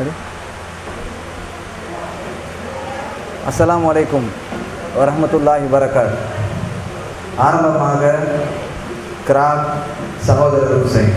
அது அஸ்லாம் வலைக்கும் வரமத்துல்லாஹி வரகாத் ஆரம்பமாக கிராக் சகோதரர் ஹுசைன்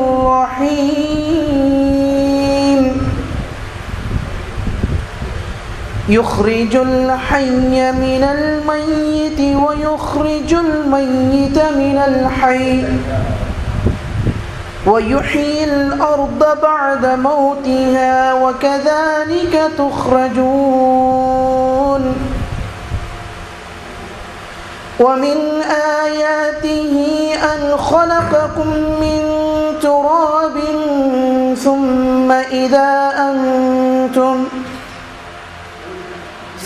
يخرج الحي من الميت ويخرج الميت من الحي ويحيي الأرض بعد موتها وكذلك تخرجون. ومن آياته أن خلقكم من تراب ثم إذا أنتم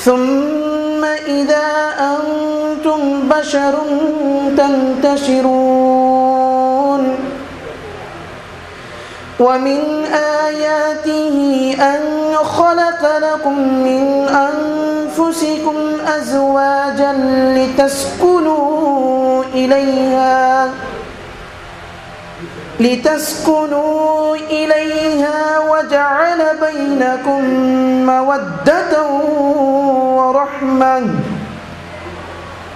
ثم إذا أنتم بشر تنتشرون. ومن آياته أن خلق لكم من أنفسكم أزواجا لتسكنوا إليها. لتسكنوا إليها وجعل بينكم مودة ورحمة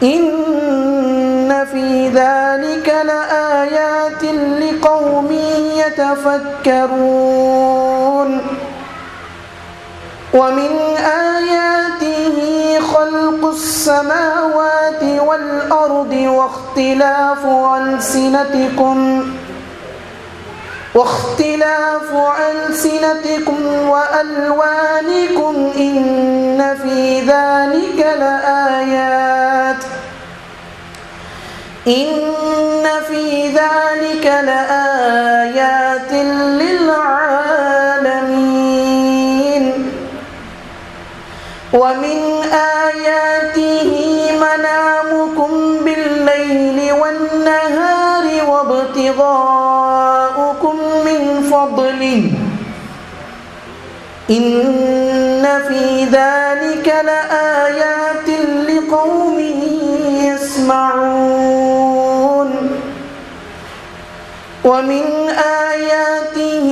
إن في ذلك لآيات لقوم يتفكرون. ومن آياته خلق السماوات والأرض واختلاف ألسنتكم. واختلاف ألسنتكم وألوانكم إن في ذلك لآيات. إن في ذلك لآيات للعالمين. ومن آياته منامكم بالليل والنهار وابتغاؤكم من فضله إن في ذلك لآيات لقوم يسمعون. ومن آياته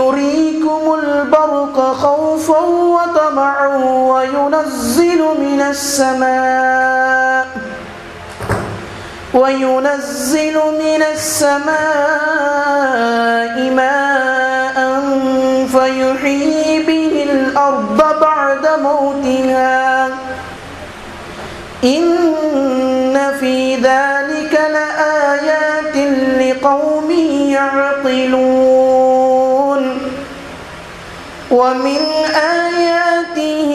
يريكم البرق خوفا وطمعا وينزل من السماء وينزل من السماء ماء فيحيي به الأرض بعد موتها. إن في ذلك لآيات لقوم يعقلون. ومن آياته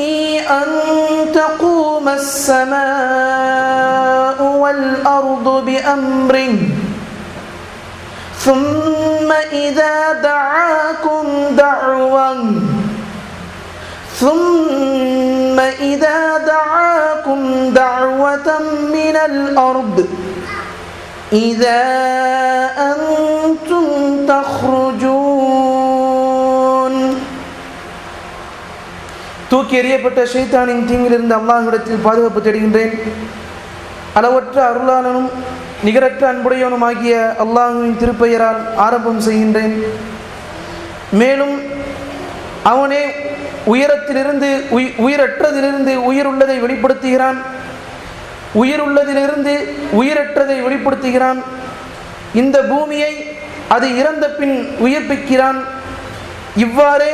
أن تقوم السماء والأرض بأمره ثم إذا دعاكم دعوة ثم إذا دعاكم دعوة من الأرض إذا أنتم تخرجون தூக்கி எறியப்பட்ட ஷைத்தானின் தீங்கிலிருந்து அல்லாஹ்விடத்தில் பாதுகாப்பு தேடுகின்றேன் அளவற்ற அருளாளனும் நிகரற்ற அன்புடையவனுமாகிய அல்லாஹுவின் திருப்பெயரால் ஆரம்பம் செய்கின்றேன். மேலும் அவனே உயரத்திலிருந்து உய் உயிரற்றதிலிருந்து உயிர் உள்ளதை வெளிப்படுத்துகிறான். உயிர் உள்ளதிலிருந்து உயிரற்றதை வெளிப்படுத்துகிறான். இந்த பூமியை அது இறந்த பின் உயிர்ப்பிக்கிறான். இவ்வாறே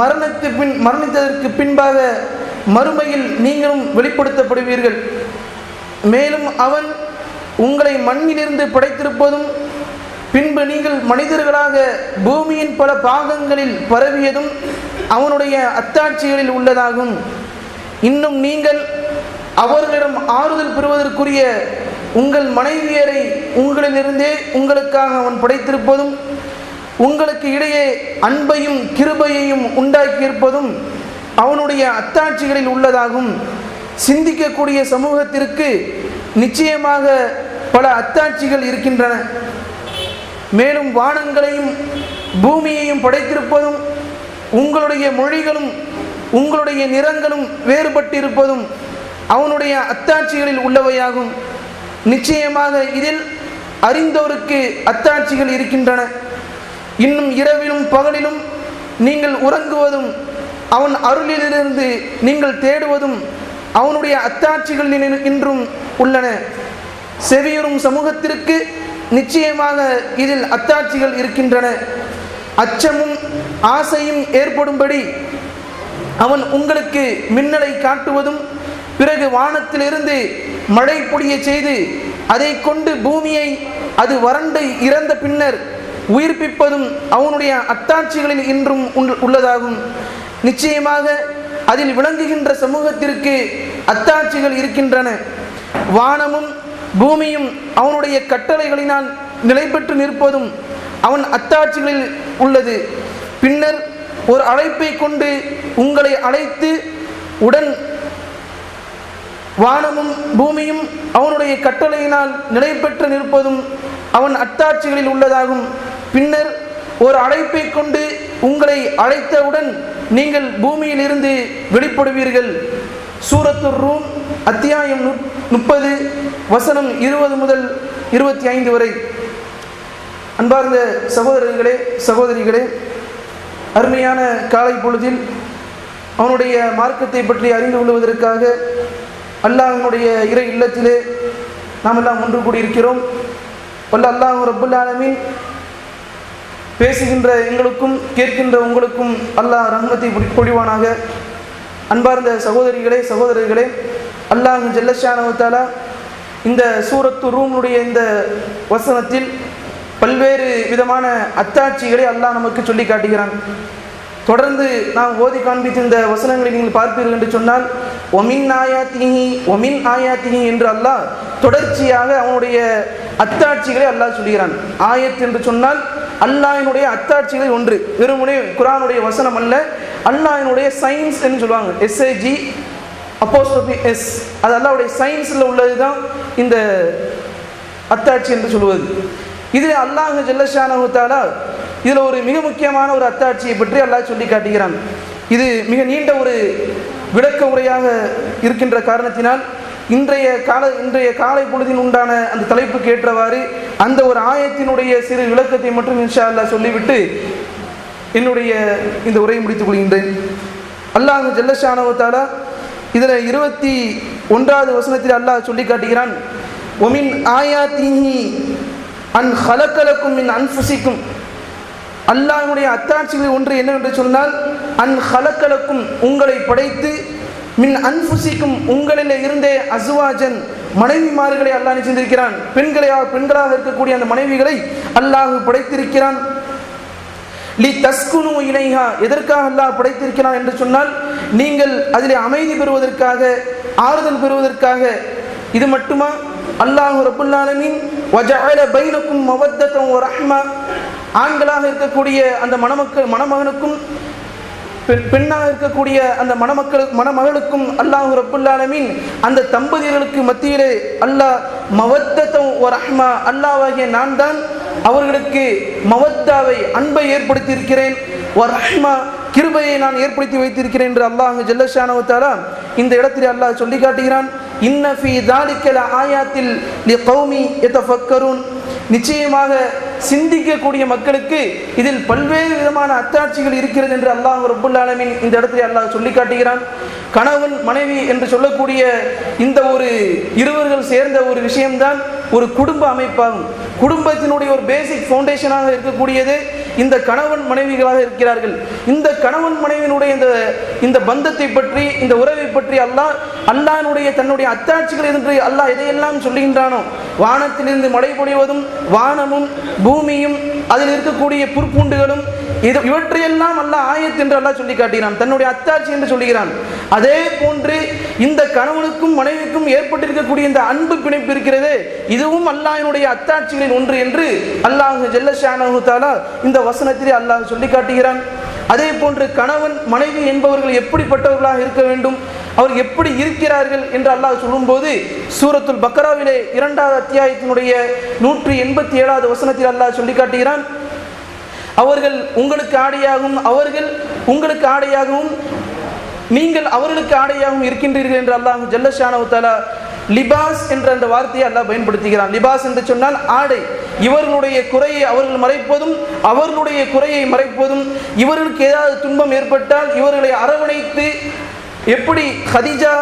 மரணத்து பின் மரணித்ததற்கு பின்பாக மறுமையில் நீங்களும் வெளிப்படுத்தப்படுவீர்கள். மேலும் அவன் உங்களை மண்ணிலிருந்து படைத்திருப்பதும் பின்பு நீங்கள் மனிதர்களாக பூமியின் பல பாகங்களில் பரவியதும் அவனுடைய அத்தாட்சிகளில் உள்ளதாகும். இன்னும் நீங்கள் அவர்களிடம் ஆறுதல் பெறுவதற்குரிய உங்கள் மனைவியரை உங்களிலிருந்தே உங்களுக்காக அவன் படைத்திருப்பதும் உங்களுக்கு இடையே அன்பையும் கிருபையையும் உண்டாக்கியிருப்பதும் அவனுடைய அத்தாட்சிகளில் உள்ளதாகும். சிந்திக்கக்கூடிய சமூகத்திற்கு நிச்சயமாக பல அத்தாட்சிகள் இருக்கின்றன. மேலும் வானங்களையும் பூமியையும் படைத்திருப்பதும் உங்களுடைய மொழிகளும் உங்களுடைய நிறங்களும் வேறுபட்டிருப்பதும் அவனுடைய அத்தாட்சிகளில் உள்ளவையாகும். நிச்சயமாக இதில் அறிந்தோருக்கு அத்தாட்சிகள் இருக்கின்றன. இன்னும் இரவிலும் பகலிலும் நீங்கள் உறங்குவதும் அவன் அருளிலிருந்து நீங்கள் தேடுவதும் அவனுடைய அத்தாட்சிகள் இன்றும் உள்ளன. செவியுறும் சமூகத்திற்கு நிச்சயமாக இதில் அத்தாட்சிகள் இருக்கின்றன. அச்சமும் ஆசையும் ஏற்படும்படி அவன் உங்களுக்கு மின்னலை காட்டுவதும் பிறகு வானத்திலிருந்து மழை பொடிய செய்து அதை கொண்டு பூமியை அது வறண்டு இறந்த பின்னர் உயிர்ப்பிப்பதும் அவனுடைய அத்தாட்சிகளில் இன்றும் உள்ளதாகும். நிச்சயமாக அதில் விளங்குகின்ற சமூகத்திற்கு அத்தாட்சிகள் இருக்கின்றன. வானமும் பூமியும் அவனுடைய கட்டளைகளினால் நிலை பெற்று நிற்பதும் அவன் அத்தாட்சிகளில் உள்ளது. பின்னர் ஒரு அழைப்பை கொண்டு உங்களை அழைத்து உடன் வானமும் பூமியும் அவனுடைய கட்டளையினால் நிலை பெற்று நிற்பதும் அவன் அத்தாட்சிகளில் உள்ளதாகும். பின்னர் ஒரு அழைப்பை கொண்டு உங்களை அழைத்தவுடன் நீங்கள் பூமியில் இருந்து வெளிப்படுவீர்கள். சூரத்துர் ரூம் அத்தியாயம் நுப்- முப்பது வசனம் இருபது முதல் இருபத்தி ஐந்து வரை. அன்பார்ந்த சகோதரர்களே சகோதரிகளே அருமையான காலை பொழுதில் அவனுடைய மார்க்கத்தை பற்றி அறிந்து கொள்வதற்காக அல்லாஹனுடைய இறை இல்லத்திலே நாம் எல்லாம் ஒன்று கூடியிருக்கிறோம். வல்ல அல்லாஹ் ரபுல்லாலமின் பேசுகின்ற எங்களுக்கும் கேட்கின்ற உங்களுக்கும் அல்லாஹ் ரஹ்மத்தை பொழிவானாக அன்பார்ந்த சகோதரிகளே சகோதரர்களே அல்லாஹ் ஜல்லஷானவத்தாலா இந்த சூரத்து ரூமுடைய இந்த வசனத்தில் பல்வேறு விதமான அத்தாட்சிகளை அல்லாஹ் நமக்கு சொல்லி காட்டுகிறான். தொடர்ந்து நாம் ஓதி காண்பித்த இந்த வசனங்களை நீங்கள் பார்ப்பீர்கள் என்று சொன்னால் ஒமின் ஆயாத்திஹி ஒமின் ஆயாத்திஹி என்று அல்லாஹ் தொடர்ச்சியாக அவனுடைய அத்தாட்சிகளை அல்லாஹ் சொல்கிறான். ஆயத் என்று சொன்னால் அல்லாஹினுடைய அத்தாட்சிகளில் ஒன்று. வெறுமனே குரானுடைய வசனம் அல்ல அல்லாஹினுடைய சயின்ஸ் என்று சொல்லுவாங்க. எஸ்ஏஜி அப்போஸ்டபி எஸ் அது அல்லாவுடைய சயின்ஸில் உள்ளது தான் இந்த அத்தாட்சி என்று சொல்லுவது. இதில் அல்லாஹ் ஜல்லஷானஹு இதில் ஒரு மிக முக்கியமான ஒரு அத்தாட்சியை பற்றி அல்லாஹ் சொல்லி காட்டுகிறான். இது மிக நீண்ட ஒரு விளக்க உரையாக இருக்கின்ற காரணத்தினால் இன்றைய கால இன்றைய காலை பொழுதில் உண்டான அந்த தலைப்புக்கு ஏற்றவாறு அந்த ஒரு ஆயத்தினுடைய சிறு விளக்கத்தை மட்டும் இன்ஷா சொல்லிவிட்டு என்னுடைய இந்த உரையை முடித்துக் கொள்கின்றேன். அல்லாஹ் ஜல்லஷானஹு தாலா இதில் இருபத்தி ஒன்றாவது வசனத்தில் அல்லாஹ் சொல்லி காட்டுகிறான் ஒமின் ஆயாத்திஹி அன் ஹலக்கலக்கும் மின் அன்ஃபுசிக்கும். அல்லாஹ்வுடைய அத்தாட்சிகளில் ஒன்று என்னவென்று சொன்னால் அன் ஹலக்கலக்கும் உங்களை படைத்து மின் அன்புசிக்கும் உங்களில் இருந்தே அசுவாஜன் மனைவிமார்களை அல்லாஹ் நிச்சந்திருக்கிறான் பெண்களை பெண்களாக இருக்கக்கூடிய அந்த மனைவிகளை அல்லாஹ் படைத்திருக்கிறான். லி தஸ்குனு இணைஹா எதற்காக அல்லாஹ் படைத்திருக்கிறான் என்று சொன்னால் நீங்கள் அதிலே அமைதி பெறுவதற்காக ஆறுதல் பெறுவதற்காக. இது மட்டுமா? அல்லாஹ் ரபுல்லாலமின் ஆலமீன் பைனக்கும் மவத்தத்தம் ஒரு ஆண்களாக இருக்கக்கூடிய அந்த மணமக்கள் மணமகனுக்கும் பெண் பெண்ணாக இருக்கக்கூடிய அந்த மணமக்கள் மணமகளுக்கும் அல்லாஹ் ரப்புல்லாலமின் அந்த தம்பதியர்களுக்கு மத்தியிலே அல்லாஹ் மவத்தத்தம் ஒரு அஹ்மா அல்லாஹ்வாகிய நான் தான் அவர்களுக்கு மவத்தாவை அன்பை ஏற்படுத்தியிருக்கிறேன். ஒரு அஹ்மா கிருபையை நான் ஏற்படுத்தி வைத்திருக்கிறேன் என்று அல்லாஹ் ஜல்லஷானவத்தாலா இந்த இடத்தில் அல்லாஹ் சொல்லி காட்டுகிறான் இன்னஃபி தாலிக்கல ஆயாத்தில் லி கௌமி எத்தஃபக்கரூன் நிச்சயமாக சிந்திக்கக்கூடிய மக்களுக்கு இதில் பல்வேறு விதமான அத்தாட்சிகள் இருக்கிறது என்று அல்லாஹ் ரப்புல் ஆலமீன் இந்த இடத்துல அல்லாஹ் சொல்லி காட்டுகிறான். கணவன் மனைவி என்று சொல்லக்கூடிய இந்த ஒரு இருவர்கள் சேர்ந்த ஒரு விஷயம்தான் ஒரு குடும்ப அமைப்பாகும். குடும்பத்தினுடைய ஒரு பேசிக் ஃபவுண்டேஷனாக இருக்கக்கூடியது. இந்த கணவன் மனைவிகளாக இருக்கிறார்கள். இந்த கணவன் மனைவியினுடைய இந்த இந்த பந்தத்தை பற்றி இந்த உறவை பற்றி அல்லாஹ் அல்லாஹனுடைய தன்னுடைய அத்தாட்சிகள் என்று அல்லாஹ் எதையெல்லாம் சொல்லுகின்றானோ வானத்திலிருந்து மழை பொழிவதும் வானமும் பூமியும் அதில் இருக்கக்கூடிய புற்பூண்டுகளும் இது இவற்றையெல்லாம் அல்ல ஆயத் என்று அல்லாஹ் சொல்லி காட்டுகிறான் தன்னுடைய அத்தாட்சி என்று சொல்லுகிறான். அதே போன்று இந்த கணவனுக்கும் மனைவிக்கும் ஏற்பட்டிருக்கக்கூடிய இந்த அன்பு பிணைப்பு இருக்கிறது. இதுவும் அல்லாஹினுடைய அத்தாட்சிகளின் ஒன்று என்று அல்லாஹ் ஜெல்லஷானு தாலா இந்த வசனத்திலே அல்லாஹ் சொல்லி காட்டுகிறான் அதே போன்று கணவன் மனைவி என்பவர்கள் எப்படிப்பட்டவர்களாக இருக்க வேண்டும்? அவர் எப்படி இருக்கிறார்கள் என்று அல்லாஹ் சொல்லும்போது சூரத்துல் பக்கராவிலே இரண்டாவது அத்தியாயத்தினுடைய நூற்றி எண்பத்தி ஏழாவது வசனத்தில் அல்லாஹ் சொல்லி காட்டுகிறான் அவர்கள் உங்களுக்கு ஆடையாகவும் அவர்கள் உங்களுக்கு ஆடையாகவும் நீங்கள் அவர்களுக்கு ஆடையாகவும் இருக்கின்றீர்கள் என்று அல்லாஹ் ஜல்லஷானவு தாலா லிபாஸ் என்ற அந்த வார்த்தையை அல்லாஹ் பயன்படுத்துகிறான். லிபாஸ் என்று சொன்னால் ஆடை. இவர்களுடைய குறையை அவர்கள் மறைப்பதும் அவர்களுடைய குறையை மறைப்பதும் இவர்களுக்கு ஏதாவது துன்பம் ஏற்பட்டால் இவர்களை அரவணைத்து எப்படி ஹதிஜா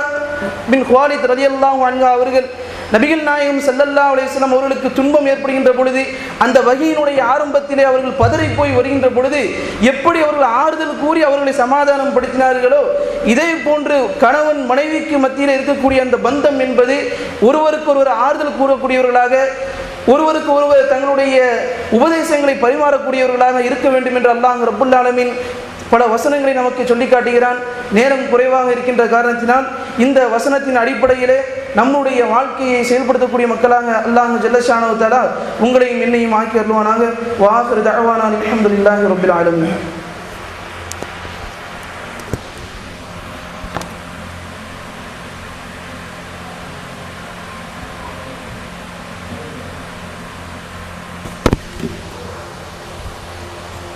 பின் ஹுவாலித் ரதியல்லாஹு அன்ஹா அவர்கள் நபிகள் நாயகம் செல்லல்லா அலைஹி அவர்களுக்கு துன்பம் ஏற்படுகின்ற பொழுது அந்த வகையினுடைய ஆரம்பத்திலே அவர்கள் பதறி போய் வருகின்ற பொழுது எப்படி அவர்கள் ஆறுதல் கூறி அவர்களை சமாதானம் படுத்தினார்களோ இதே போன்று கணவன் மனைவிக்கு மத்தியில் இருக்கக்கூடிய அந்த பந்தம் என்பது ஒருவருக்கு ஒருவர் ஆறுதல் கூறக்கூடியவர்களாக ஒருவருக்கு ஒருவர் தங்களுடைய உபதேசங்களை பரிமாறக்கூடியவர்களாக இருக்க வேண்டும் என்று அல்லாஹ் ரப்புல் ஆலமீன் பல வசனங்களை நமக்கு சொல்லி காட்டுகிறான் நேரம் குறைவாக இருக்கின்ற காரணத்தினால் இந்த வசனத்தின் அடிப்படையிலே நம்முடைய வாழ்க்கையை செயல்படுத்தக்கூடிய மக்களாக அல்லாஹ் ஜல்லஷானு உங்களையும் என்னையும் ஆக்கி அருள்வானாக. வாஹர் தகவானான் அலமதுல்லாஹி ரபில் ஆலமீன்.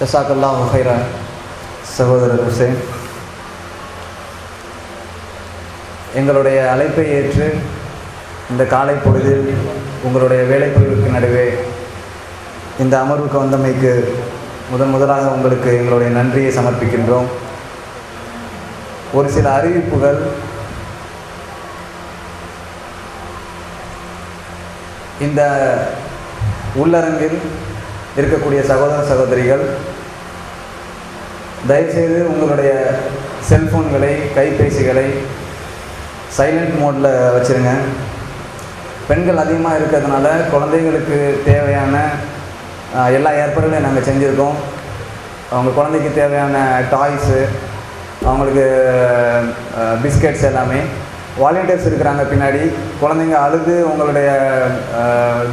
ஜசாக்கல்லாஹ் ஹைரா சகோதரர் ஹுசேன். எங்களுடைய அழைப்பை ஏற்று இந்த காலை பொழுதில் உங்களுடைய வேலைப்பொழுதுக்கு நடுவே இந்த அமர்வுக்கு வந்தமைக்கு முதன் முதலாக உங்களுக்கு எங்களுடைய நன்றியை சமர்ப்பிக்கின்றோம். ஒரு சில அறிவிப்புகள் இந்த உள்ளரங்கில் இருக்கக்கூடிய சகோதர சகோதரிகள் தயவுசெய்து உங்களுடைய செல்ஃபோன்களை கைபேசிகளை சைலண்ட் மோடில் வச்சுருங்க. பெண்கள் அதிகமாக இருக்கிறதுனால குழந்தைங்களுக்கு தேவையான எல்லா ஏற்பாடுகளையும் நாங்கள் செஞ்சுருக்கோம். அவங்க குழந்தைக்கு தேவையான டாய்ஸு அவங்களுக்கு பிஸ்கெட்ஸ் எல்லாமே. வாலண்டியர்ஸ் இருக்கிறாங்க பின்னாடி. குழந்தைங்க அழுது உங்களுடைய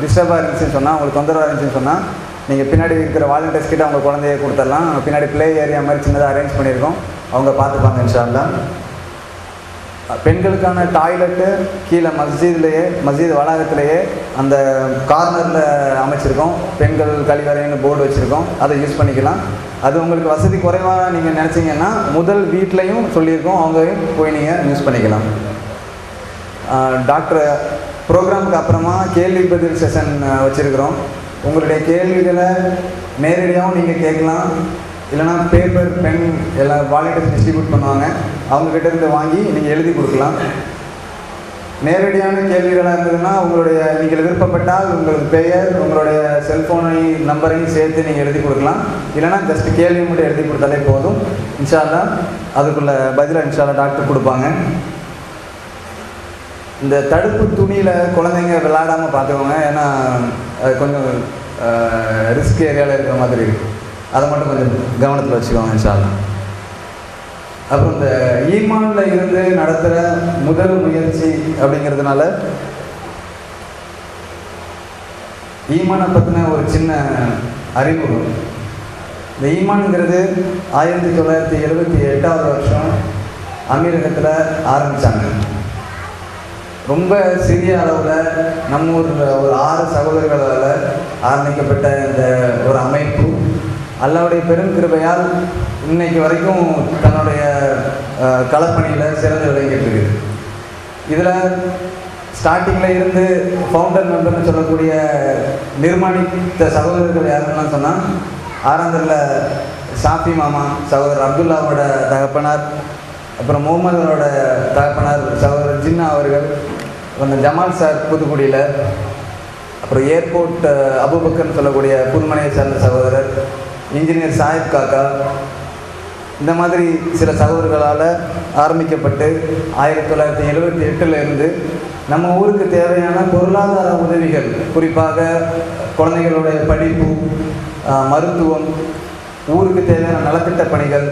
டிஸ்டர்பாக இருந்துச்சுன்னு சொன்னால் உங்களுக்கு தொந்தரவாக இருந்துச்சுன்னு சொன்னால் நீங்கள் பின்னாடி இருக்கிற வாலண்டியர்ஸ் கிட்ட அவங்க குழந்தைய கொடுத்துடலாம். பின்னாடி ப்ளே ஏரியா மாதிரி சின்னதாக அரேஞ்ச் பண்ணியிருக்கோம். அவங்க பார்த்துப்பாங்க இன்ஷால்லாம் பெண்களுக்கான டாய்லெட்டு கீழே மஸ்ஜித்லேயே மஸ்ஜித் வளாகத்திலேயே அந்த கார்னரில் அமைச்சிருக்கோம். பெண்கள் கழிவறைன்னு போர்டு வச்சுருக்கோம். அதை யூஸ் பண்ணிக்கலாம். அது உங்களுக்கு வசதி குறைவாக நீங்கள் நினச்சிங்கன்னா முதல் வீட்லேயும் சொல்லியிருக்கோம். அவங்களையும் போய் நீங்கள் யூஸ் பண்ணிக்கலாம். டாக்டர் ப்ரோக்ராமுக்கு அப்புறமா கேள்வி பதில் செஷன் வச்சுருக்கிறோம். உங்களுடைய கேள்விகளை நேரடியாகவும் நீங்கள் கேட்கலாம். இல்லைனா பேப்பர் பென் எல்லாம் வாலண்டியர்ஸ் டிஸ்ட்ரிபியூட் பண்ணுவாங்க. அவங்கக்கிட்ட இருந்து வாங்கி நீங்கள் எழுதி கொடுக்கலாம். நேரடியான கேள்விகளாக இருந்ததுன்னா உங்களுடைய நீங்கள் விருப்பப்பட்டால் உங்களது பெயர் உங்களுடைய செல்ஃபோனை நம்பரையும் சேர்த்து நீங்கள் எழுதி கொடுக்கலாம். இல்லைனா ஜஸ்ட் கேள்வி மட்டும் எழுதி கொடுத்தாலே போதும். இன்ஷால்லா அதுக்குள்ள பதிலாக இன்ஷால்லா டாக்டர் கொடுப்பாங்க. இந்த தடுப்பு துணியில் குழந்தைங்க விளையாடாமல் பார்த்துக்கோங்க. ஏன்னா அது கொஞ்சம் ரிஸ்க் ஏரியாவில் இருக்கிற மாதிரி இருக்குது அதை மட்டும் கொஞ்சம் கவனத்தில் வச்சுக்கோங்க இன்ஷால்லா அப்புறம் இந்த ஈமானில் இருந்து நடத்துகிற முதல் முயற்சி அப்படிங்கிறதுனால ஈமானை பற்றின ஒரு சின்ன அறிமுகம் இந்த ஈமான்ங்கிறது ஆயிரத்தி தொள்ளாயிரத்தி எழுபத்தி எட்டாவது வருஷம் அமீரகத்தில் ஆரம்பித்தாங்க ரொம்ப சிறிய அளவில் நம்ம ஊரில் ஒரு ஆறு சகோதரர்களால் ஆரம்பிக்கப்பட்ட இந்த ஒரு அமைப்பு. அல்லாவுடைய பெரும் கிருபையால் இன்னைக்கு வரைக்கும் தன்னுடைய களப்பணியில் சிறந்து விளங்கிட்டு இருக்குது இதில் ஸ்டார்டிங்கில் இருந்து ஃபவுண்டர் மெம்பர்னு சொல்லக்கூடிய நிர்மாணித்த சகோதரர்கள் யாருன்னு சொன்னால் ஆரம்பத்தில் சாஃபி மாமா சகோதரர் அப்துல்லாவோட தகப்பனார் அப்புறம் முகமதோட தகப்பனார் சகோதரர் ஜின்னா அவர்கள் அப்புறம் ஜமால் சார் புதுக்குடியில் அப்புறம் ஏர்போர்ட் அபுபக்கர்னு சொல்லக்கூடிய புன்மனையை சார்ந்த சகோதரர் இன்ஜினியர் சாஹிப் காக்கா. இந்த மாதிரி சில சகோதரர்களால் ஆரம்பிக்கப்பட்டு ஆயிரத்தி தொள்ளாயிரத்தி எழுபத்தி எட்டில் இருந்து நம்ம ஊருக்கு தேவையான பொருளாதார உதவிகள் குறிப்பாக குழந்தைகளுடைய படிப்பு மருத்துவம் ஊருக்கு தேவையான நலத்திட்ட பணிகள்